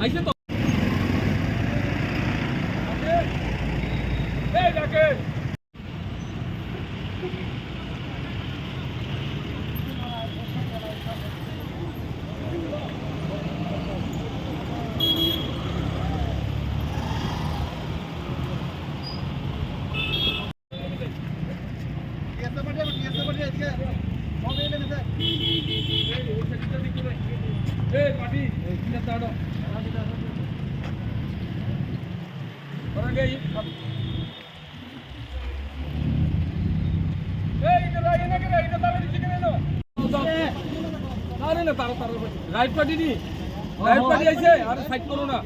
আইছে তো এই ডাকে রাইট পার্টি দি। রাইট পার্টি আইছে আর সাইড করো না।